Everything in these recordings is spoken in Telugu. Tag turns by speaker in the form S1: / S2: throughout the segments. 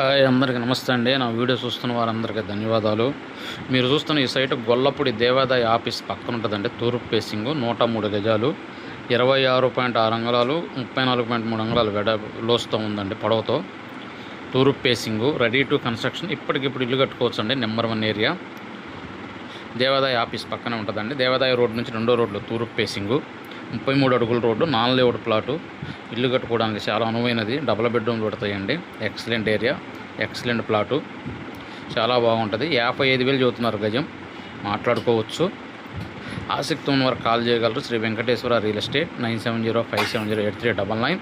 S1: హాయ్ అందరికీ నమస్తే అండి. నా వీడియో చూస్తున్న వారందరికీ ధన్యవాదాలు. మీరు చూస్తున్న ఈ సైట్ గొల్లపూడి దేవాదాయ ఆఫీస్ పక్కన ఉంటుందండి. తూర్పు ఫేసింగ్ నూట మూడు గజాలు ఇరవై ఆరు పాయింట్ ఆరు అంగళాలు ముప్పై నాలుగు పాయింట్ మూడు అంగళాలు వెడ లోస్తో ఉందండి పొడవతో. తూర్పు ఫేసింగ్ రెడీ టు కన్స్ట్రక్షన్ ఇప్పటికిప్పుడు ఇల్లు కట్టుకోవచ్చు అండి నెంబర్ వన్ ఏరియా. దేవాదాయ ఆఫీస్ పక్కనే ఉంటుందండి. దేవాదాయ రోడ్ నుంచి రెండో రోడ్లో తూర్పు ఫేసింగు ముప్పై మూడు అడుగుల రోడ్డు నాన్ లేఅవుట్ ప్లాటు. ఇల్లు కట్టుకోవడానికి చాలా అనువైనది. డబుల్ బెడ్రూమ్లు పడతాయండి. Excellent area excellent plot. చాలా బాగుంటుంది. యాభై ఐదు వేలు చదువుతున్నారు గజం. మాట్లాడుకోవచ్చు. ఆసక్తి ఉన్న వారు కాల్ చేయగలరు. Shri Venkateswara real estate nine seven zero five seven zero eight three double nine.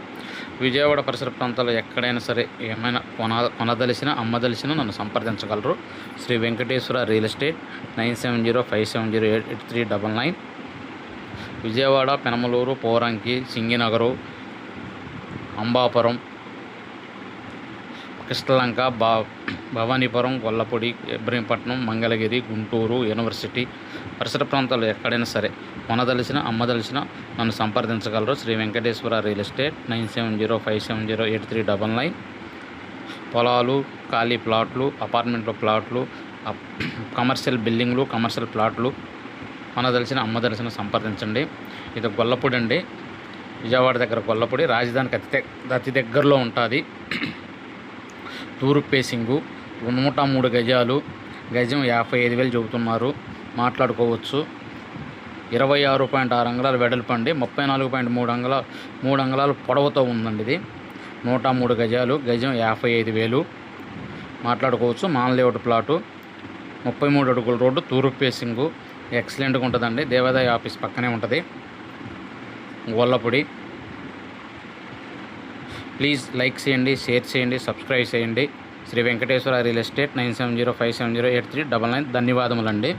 S1: Vijayawada పరిసర ప్రాంతాల్లో ఎక్కడైనా సరే ఏమైనా కొన కొనదలిసినా అమ్మదలిసిన నన్ను సంప్రదించగలరు. Shri Venkateswara real estate nine seven zero five seven zero eight eight three double nine. Vijayawada Penamaluru Poranki Singinagar Ambapuram Krishnalanka బా భవానీపురం గొల్లపూడి ఇబ్రహీంపట్నం మంగళగిరి గుంటూరు యూనివర్సిటీ పరిసర ప్రాంతాల్లో ఎక్కడైనా సరే కొనదలిసిన అమ్మదలిసిన నన్ను సంప్రదించగలరు. Shri Venkateswara real estate nine seven zero five seven zero eight three double nine. పొలాలు ఖాళీ ప్లాట్లు అపార్ట్మెంట్లో ప్లాట్లు అప్- కమర్షియల్ బిల్డింగ్లు కమర్షియల్ ప్లాట్లు కొనదలిసిన అమ్మదలిసిన సంప్రదించండి. ఇది గొల్లపూడి అండి. విజయవాడ దగ్గర గొల్లపూడి రాజధానికి అతి అతి దగ్గరలో ఉంటుంది. తూర్పు పేసింగు నూట మూడు గజాలు గజం యాభై ఐదు వేలు చెబుతున్నారు. మాట్లాడుకోవచ్చు. ఇరవై ఆరు పాయింట్ ఆరు అంగళాలు వెడల్పండి ముప్పై నాలుగు పాయింట్ మూడు అంగళాలు మూడు అంగళాలు పొడవుతో ఉందండి ఇది. నూట మూడు గజాలు గజం యాభై ఐదు వేలు. మాట్లాడుకోవచ్చు. మాన్ ప్లాటు. ముప్పై మూడు అడుగుల రోడ్డు తూర్పు ఫేసింగు ఎక్సలెంట్గా ఉంటుందండి. దేవాదాయ ఆఫీస్ పక్కనే ఉంటుంది. గొల్లపొడి. ప్లీజ్ లైక్ చేయండి షేర్ చేయండి సబ్స్క్రైబ్ చేయండి. Shri Venkateswara real estate nine seven zero five seven zero eight three double nine. ధన్యవాదములండి.